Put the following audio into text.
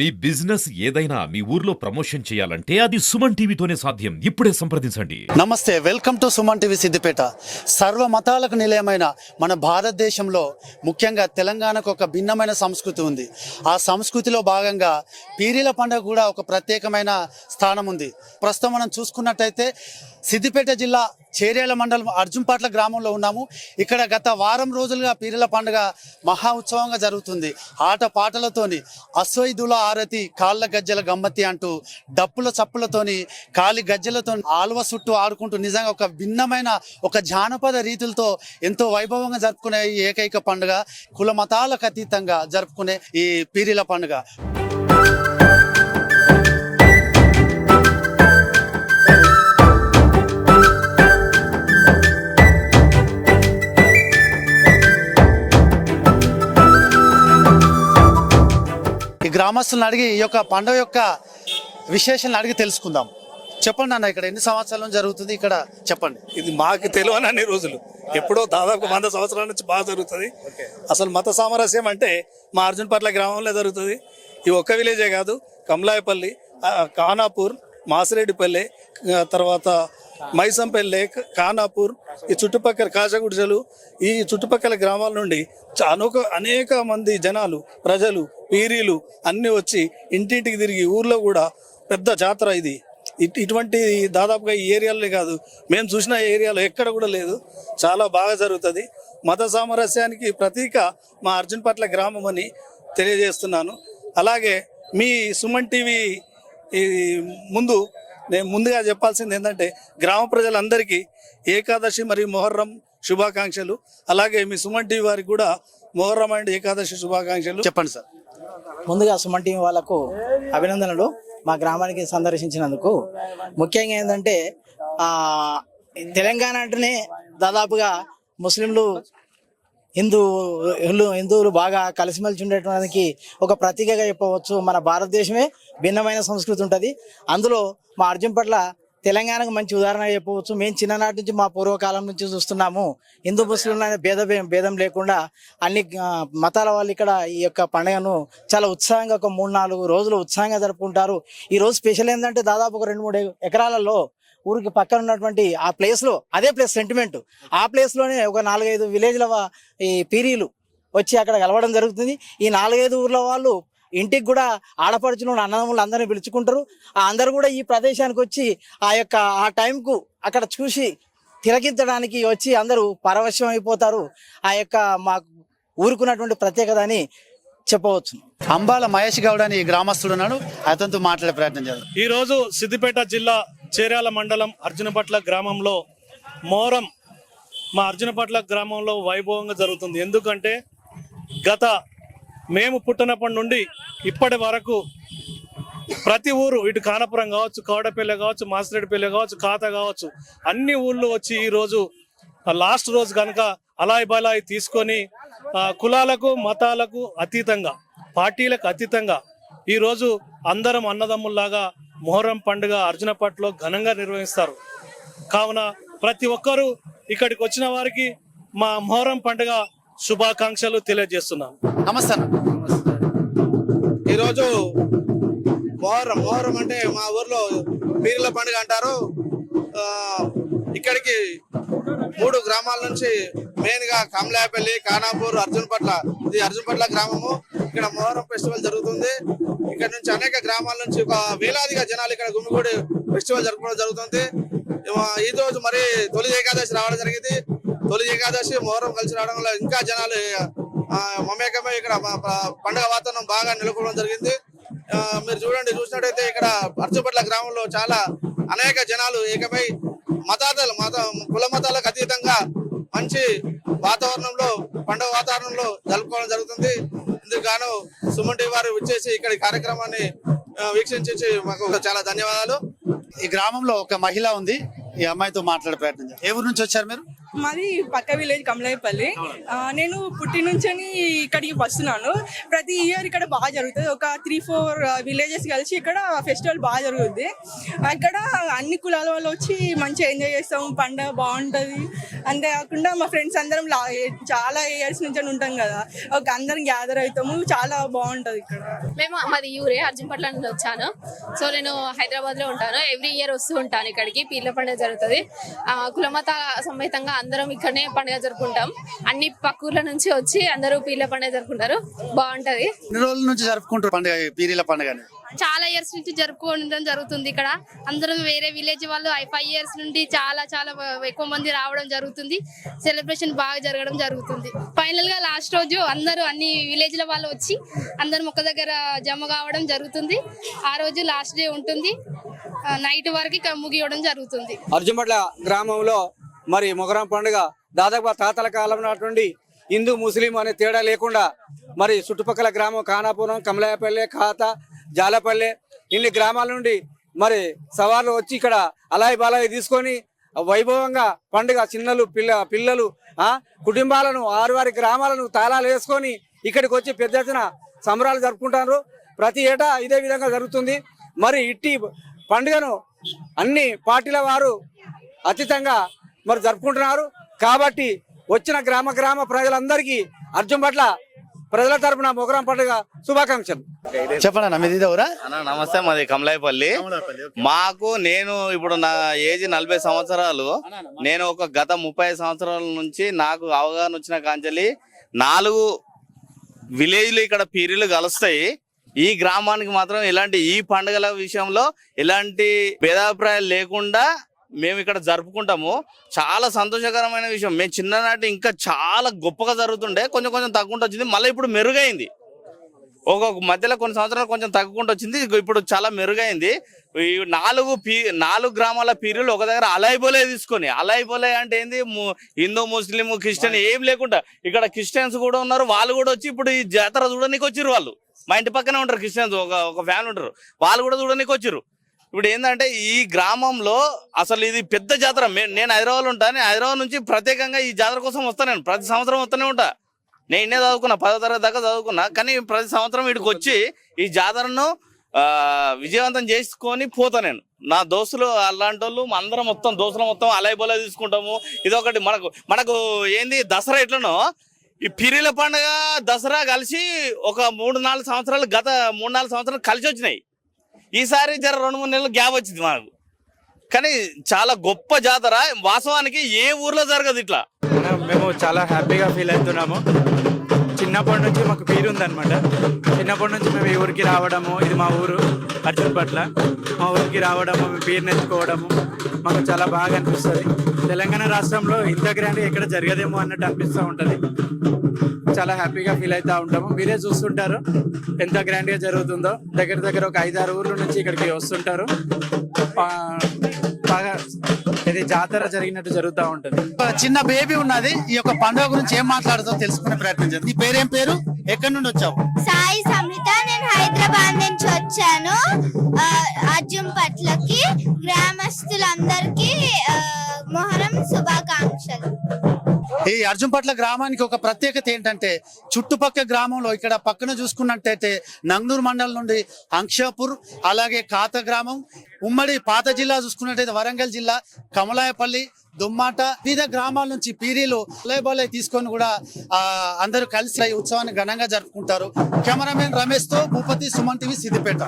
మీ business ఏదైనా మీ ఊర్లో promotion చేయాలంటే అది సుమన్ టీవీతోనే సాధ్యం. ఇప్పుడే సంప్రదించండి. నమస్తే welcome to Suman TV Siddipet. సర్వ మతాలకు నిలయమైన మన భారతదేశంలో ముఖ్యంగా తెలంగాణకు ఒక భిన్నమైన సంస్కృతి ఉంది. ఆ సంస్కృతిలో భాగంగా పీరీల పండుగ కూడా ఒక ప్రత్యేకమైన స్థానం ఉంది. ప్రస్తుతం మనం చూసుకున్నట్టయితే సిద్దిపేట జిల్లా చేరేల మండలం అర్జున్పాట్ల గ్రామంలో ఉన్నాము. ఇక్కడ గత వారం రోజులుగా పీరల పండుగ మహా ఉత్సవంగా జరుగుతుంది. ఆట పాటలతోని అశ్వైదుల ఆరతి కాళ్ళ గజ్జల గమ్మతి అంటూ డప్పుల చప్పులతోని కాలి గజ్జలతో ఆల్వ చుట్టూ ఆడుకుంటూ నిజంగా ఒక భిన్నమైన ఒక జానపద రీతులతో ఎంతో వైభవంగా జరుపుకునే ఈ ఏకైక పండుగ కుల మతాలకు అతీతంగా జరుపుకునే ఈ పీరీల పండుగ. గ్రామస్తులను అడిగి ఈ యొక్క పండుగ యొక్క విశేషాలను అడిగి తెలుసుకుందాం. చెప్పండి అన్న ఇక్కడ ఎన్ని సంవత్సరాల జరుగుతుంది? ఇక్కడ చెప్పండి. ఇది మాకు తెలియని అన్ని రోజులు. ఎప్పుడో దాదాపు వంద సంవత్సరాల నుంచి బాగా జరుగుతుంది. అసలు మత సామరస్యం అంటే మా అర్జున్పట్ల గ్రామంలో జరుగుతుంది. ఈ ఒక్క విలేజే కాదు కమలాయపల్లి కానాపూర్ మాసిరెడ్డిపల్లె తర్వాత మైసంపెల్ల లేక్ ఖానాపూర్ ఈ చుట్టుపక్కల కాజగుడిజలు ఈ చుట్టుపక్కల గ్రామాల నుండి అనొక అనేక అనేక మంది జనాలు ప్రజలు పీరీలు అన్నీ వచ్చి ఇంటింటికి తిరిగి ఊర్లో కూడా పెద్ద జాతర ఇది. ఇటువంటి దాదాపుగా ఈ ఏరియాలో కాదు మేము చూసిన ఏరియాలో ఎక్కడ కూడా లేదు. చాలా బాగా జరుగుతుంది. మత సామరస్యానికి ప్రతీక మా అర్జున్పట్ల గ్రామం అని తెలియజేస్తున్నాను. అలాగే మీ సుమన్ టీవీ ముందు నేను ముందుగా చెప్పాల్సింది ఏంటంటే గ్రామ ప్రజలందరికీ ఏకాదశి మరియు మొహర్రం శుభాకాంక్షలు. అలాగే మీ సుమన్ టీవీ వారికి కూడా మొహర్రం అండ్ ఏకాదశి శుభాకాంక్షలు. చెప్పండి సార్. ముందుగా సుమన్ టీవీ వాళ్ళకు అభినందనలు. మా గ్రామానికి సందర్శించినందుకు. ముఖ్యంగా ఏంటంటే తెలంగాణ అంటేనే దాదాపుగా ముస్లింలు హిందూ హిందువులు బాగా కలిసిమెలిసి ఉండేటానికి ఒక ప్రతీకగా చెప్పవచ్చు. మన భారతదేశమే భిన్నమైన సంస్కృతి ఉంటుంది. అందులో మా అర్జున్ పట్ల తెలంగాణకు మంచి ఉదాహరణ చెప్పవచ్చు. మేము చిన్ననాటి నుంచి మా పూర్వకాలం నుంచి చూస్తున్నాము. హిందూ ముస్లింలు అనే భేద భేదం లేకుండా అన్ని మతాల వాళ్ళు ఇక్కడ ఈ యొక్క పండుగను చాలా ఉత్సాహంగా ఒక మూడు నాలుగు రోజులు ఉత్సాహంగా జరుపుకుంటారు. ఈ రోజు స్పెషల్ ఏంటంటే దాదాపు ఒక రెండు మూడు ఎకరాలలో ఊరికి పక్కన ఉన్నటువంటి ఆ ప్లేస్లో అదే ప్లేస్ సెంటిమెంట్ ఆ ప్లేస్లోనే ఒక నాలుగైదు విలేజ్ల ఈ పీరీలు వచ్చి అక్కడ కలవడం జరుగుతుంది. ఈ నాలుగైదు ఊర్ల వాళ్ళు ఇంటికి కూడా ఆడపడుచులు అన్నదమ్ములు అందరిని పిలుచుకుంటారు. ఆ అందరు కూడా ఈ ప్రదేశానికి వచ్చి ఆ యొక్క ఆ టైంకు అక్కడ చూసి తిలకించడానికి వచ్చి అందరూ పరవశం అయిపోతారు. ఆ యొక్క మాకు ఊరుకున్నటువంటి ప్రత్యేకత అని చెప్పవచ్చు. అంబాల మహేష్ గౌడ్ అని ఈ గ్రామస్తుడు ఉన్నాడు. అతనితో మాట్లాడే ప్రయత్నం చేద్దాం. ఈ రోజు సిద్దిపేట జిల్లా చేరాల మండలం అర్జునపట్ల గ్రామంలో మోరం మా అర్జునపట్ల గ్రామంలో వైభవంగా జరుగుతుంది. ఎందుకంటే గత మేము పుట్టినప్పటి నుండి ఇప్పటి వరకు ప్రతి ఊరు ఇటు కానపురం కావచ్చు కౌడపల్లి కావచ్చు మాసిరెడ్డిపల్లె కావచ్చు ఖాత కావచ్చు అన్ని ఊళ్ళు వచ్చి ఈరోజు లాస్ట్ రోజు కనుక అలాయ్ బలాయి తీసుకొని కులాలకు మతాలకు అతీతంగా పార్టీలకు అతీతంగా ఈరోజు అందరం అన్నదమ్ముల్లాగా మొహరం పండుగ అర్జునపట్లో ఘనంగా నిర్వహిస్తారు. కావున ప్రతి ఒక్కరూ ఇక్కడికి వచ్చిన వారికి మా మొహరం పండుగ శుభాకాంక్షలు తెలియజేస్తున్నాను నమస్తే. ఈరోజు మొహరం మొహరం అంటే మా ఊర్లో పీర్ల పండుగ అంటారు. ఆ, ఇక్కడికి మూడు గ్రామాల నుంచి మెయిన్గా కమలాయపల్లి ఖానాపూర్ అర్జున్పట్ల. ఇది అర్జున్పట్ల గ్రామము. ఇక్కడ మొహరం ఫెస్టివల్ జరుగుతుంది. ఇక్కడ నుంచి అనేక గ్రామాల నుంచి ఒక వేలాదిగా జనాలు ఇక్కడ గుమ్మిగూడి ఫెస్టివల్ జరుపుకోవడం జరుగుతుంది. ఈ రోజు మరి తొలి ఏకాదశి రావడం జరిగింది. తొలి ఏకాదశి మొహరం కలిసి రావడం వల్ల ఇంకా జనాలు మమేకమే మమేకమై ఇక్కడ పండుగ వాతావరణం బాగా నెలకొనడం జరిగింది. ఆ, మీరు చూడండి చూసినట్టయితే ఇక్కడ అర్చపట్ల గ్రామంలో చాలా అనేక జనాలు ఏకమై మతాలు మత కుల మతాలకు అతీతంగా మంచి వాతావరణంలో పండుగ వాతావరణంలో జరుపుకోవడం జరుగుతుంది. ఇందుకు గాను సుమన్ వారు వచ్చేసి ఇక్కడ కార్యక్రమాన్ని వీక్షించి మాకు చాలా ధన్యవాదాలు. ఈ గ్రామంలో ఒక మహిళ ఉంది ఈ అమ్మాయితో మాట్లాడే ప్రయత్నం ఏ ఊరు నుంచి వచ్చారు మీరు? మాది పక్క విలేజ్ కమలాయపల్లి. ఆ, నేను పుట్టి నుంచి ఇక్కడికి వస్తున్నాను. ప్రతి ఇయర్ ఇక్కడ బాగా జరుగుతుంది. ఒక త్రీ ఫోర్ విలేజెస్ కలిసి ఇక్కడ ఫెస్టివల్ బాగా జరుగుతుంది ఇక్కడ అన్ని కులాల వాళ్ళు వచ్చి మంచిగా ఎంజాయ్ చేస్తాం పండగ బాగుంటుంది. అంతేకాకుండా మా ఫ్రెండ్స్ అందరం లా- చాలా ఇయర్స్ నుంచి ఉంటాం కదా. ఒక అందరం గ్యాదర్ అవుతాము. చాలా బాగుంటుంది ఇక్కడ. మేము మాది యూరే అర్జున్పట్ల నుంచి వచ్చాను. సో నేను హైదరాబాద్లో ఉంటాను. ఎవ్రీ ఇయర్ వస్తూ ఉంటాను ఇక్కడికి. పీర్ల పండుగ జరుగుతుంది. ఆ, కులమత సమేతంగా అందరం ఇక్కడనే పండుగ జరుపుకుంటాం. అన్ని పక్కూర్ల నుంచి వచ్చి అందరూ పీర్ల పండుగ జరుపుకుంటారు. బాగుంటది. ఎన్ని రోజుల నుంచి జరుపుకుంటారు పండుగ పీరీల పండుగని? చాలా ఇయర్స్ నుంచి జరుపుకోవడం జరుగుతుంది ఇక్కడ. అందరం వేరే విలేజ్ వాళ్ళు ఫైవ్ ఇయర్స్ నుండి చాలా చాలా ఎక్కువ మంది రావడం జరుగుతుంది. సెలబ్రేషన్ బాగా జరగడం జరుగుతుంది. ఫైనల్గా లాస్ట్ రోజు అందరూ అన్ని విలేజ్ల వాళ్ళు వచ్చి అందరం ఒక దగ్గర జమ కావడం జరుగుతుంది. ఆ రోజు లాస్ట్ డే ఉంటుంది. నైట్ వరకు ముగియడం జరుగుతుంది. అర్జుమట్ల గ్రామంలో మరి మొహరం పండుగ దాదాపు తాతల కాలం నాటి నుండి హిందూ ముస్లిం అనే తేడా లేకుండా మరి చుట్టుపక్కల గ్రామం కానాపురం కమలాయపల్లె ఖాత జాలపల్లె ఇన్ని గ్రామాల నుండి మరి సవార్లు వచ్చి ఇక్కడ అలాయి బాలాయి తీసుకొని వైభవంగా పండుగ చిన్నలు పిల్ల పిల్లలు కుటుంబాలను కుటుంబాలను ఆరువారి గ్రామాలను తాళాలు వేసుకొని ఇక్కడికి వచ్చి పెద్ద ఎత్తున సంబరాలు జరుపుకుంటారు. ప్రతి ఏటా ఇదే విధంగా జరుగుతుంది. మరి ఇట్టి పండుగను అన్ని పార్టీల వారు అతీతంగా మరి జరుపుకుంటున్నారు. కాబట్టి వచ్చిన గ్రామ గ్రామ ప్రజలందరికీ అర్జున్ పట్ల ప్రజల తరపున మొగరం పండుగ శుభాకాంక్షలు. చెప్పండి అన్న మీది ఎవరా అన్న నమస్తే మాది కమలాయపల్లి. మాకు నేను ఇప్పుడు నా ఏజ్ నలభై సంవత్సరాలు. నేను ఒక గత ముప్పై సంవత్సరాల నుంచి నాకు అవగాహన వచ్చిన కాంచెలి నాలుగు విలేజ్లు ఇక్కడ పీరీలు కలుస్తాయి. ఈ గ్రామానికి మాత్రం ఇలాంటి ఈ పండుగల విషయంలో ఎలాంటి భేదాభిప్రాయాలు లేకుండా మేము ఇక్కడ జరుపుకుంటాము. చాలా సంతోషకరమైన విషయం. మేము చిన్ననాటి ఇంకా చాలా గొప్పగా జరుగుతుండే. కొంచెం కొంచెం తగ్గుంటూ వచ్చింది. మళ్ళీ ఇప్పుడు మెరుగైంది. ఒక మధ్యలో కొన్ని సంవత్సరాలు కొంచెం తగ్గుకుంటూ వచ్చింది. ఇప్పుడు చాలా మెరుగైంది. ఈ నాలుగు పీ నాలుగు గ్రామాల పీరులు ఒక దగ్గర అలైబోలే తీసుకొని అలైబోలే అంటే ఏంది? ము- హిందూ ముస్లిం క్రిస్టియన్ ఏం లేకుండా ఇక్కడ క్రిస్టియన్స్ కూడా ఉన్నారు. వాళ్ళు కూడా వచ్చి ఇప్పుడు ఈ జాతర చూడడానికి వచ్చారు వాళ్ళు. మా ఇంటి పక్కనే ఉంటారు క్రిస్టియన్స్. ఒక ఒక ఫ్యామిలీ ఉంటారు. వాళ్ళు కూడా చూడడానికి వచ్చారు ఇప్పుడు ఏంటంటే ఈ గ్రామంలో అసలు ఇది పెద్ద జాతర. నేను హైదరాబాద్ ఉంటాను హైదరాబాద్ నుంచి ప్రత్యేకంగా ఈ జాతర కోసం వస్తాను నేను. ప్రతి సంవత్సరం వస్తూనే ఉంటా. నేను ఇన్నే చదువుకున్నా పదో తరగతి దాకా చదువుకున్నా కానీ ప్రతి సంవత్సరం వీడికి వచ్చి ఈ జాతరను విజయవంతం చేసుకొని పోతా నేను. నా దోస్తులు అలాంటి వాళ్ళు అందరం మొత్తం దోస్తులు మొత్తం అలాయి బోలా తీసుకుంటాము. ఇదొకటి మనకు మనకు ఏంది దసరా ఎట్లనో ఈ పిరిల పండుగ దసరా కలిసి ఒక మూడు నాలుగు సంవత్సరాలు గత మూడు నాలుగు సంవత్సరాలు కలిసి వచ్చినాయి. ఈసారి జర రెండు మూడు నెలలు గ్యాప్ వచ్చింది మనకు కానీ చాలా గొప్ప జాతర. వాస్తవానికి ఏ ఊర్లో జరగదు ఇట్లా. మేము చాలా హ్యాపీగా ఫీల్ అవుతున్నాము. చిన్నప్పటి నుంచి మాకు పేరు ఉందన్నమాట. చిన్నప్పటి నుంచి మేము ఈ ఊరికి రావడము ఇది మా ఊరు అర్జున్ పట్ల. మా ఊరికి రావడము మేము పేరు నేర్చుకోవడము మాకు చాలా బాగా అనిపిస్తుంది. తెలంగాణ రాష్ట్రంలో ఇంత గ్రాండ్ ఎక్కడ జరగదేమో అన్నట్టు అనిపిస్తూ ఉంటుంది. చాలా హ్యాపీగా ఫీల్ అవుతూ ఉంటాము. మీరే చూస్తుంటారు ఎంత గ్రాండ్గా జరుగుతుందో. దగ్గర దగ్గర ఒక ఐదారు ఊర్ల నుంచి ఇక్కడికి వస్తుంటారు. బాగా ఇది జాతర జరిగినట్టు జరుగుతూ ఉంటుంది. చిన్న బేబీ ఉన్నది. ఈ యొక్క పండుగ గురించి ఏం మాట్లాడుతో తెలుసుకునే ప్రయత్నం చేద్దాం. నీ పేరేం పేరు? ఎక్కడి నుండి వచ్చావు? సాయి హైదరాబాద్ నుంచి వచ్చాను అర్జున్ పట్లకి గ్రామస్తులందరికీ మొహరం శుభాకాంక్షలు. ఈ అర్జున్పట్ల గ్రామానికి ఒక ప్రత్యేకత ఏంటంటే చుట్టుపక్క గ్రామంలో ఇక్కడ పక్కన చూసుకున్నట్టయితే నంగనూరు మండలం నుండి అంక్షాపూర్ అలాగే కాత గ్రామం ఉమ్మడి పాత జిల్లా చూసుకున్నట్టయితే వరంగల్ జిల్లా కమలాయపల్లి దుమ్మాట వివిధ గ్రామాల నుంచి పీరీలు బలే తీసుకొని కూడా ఆ, అందరూ కలిసి ఉత్సవాన్ని ఘనంగా జరుపుకుంటారు. కెమెరామెన్ రమేష్తో భూపతి సుమన్ టీవీ సిద్దిపేట.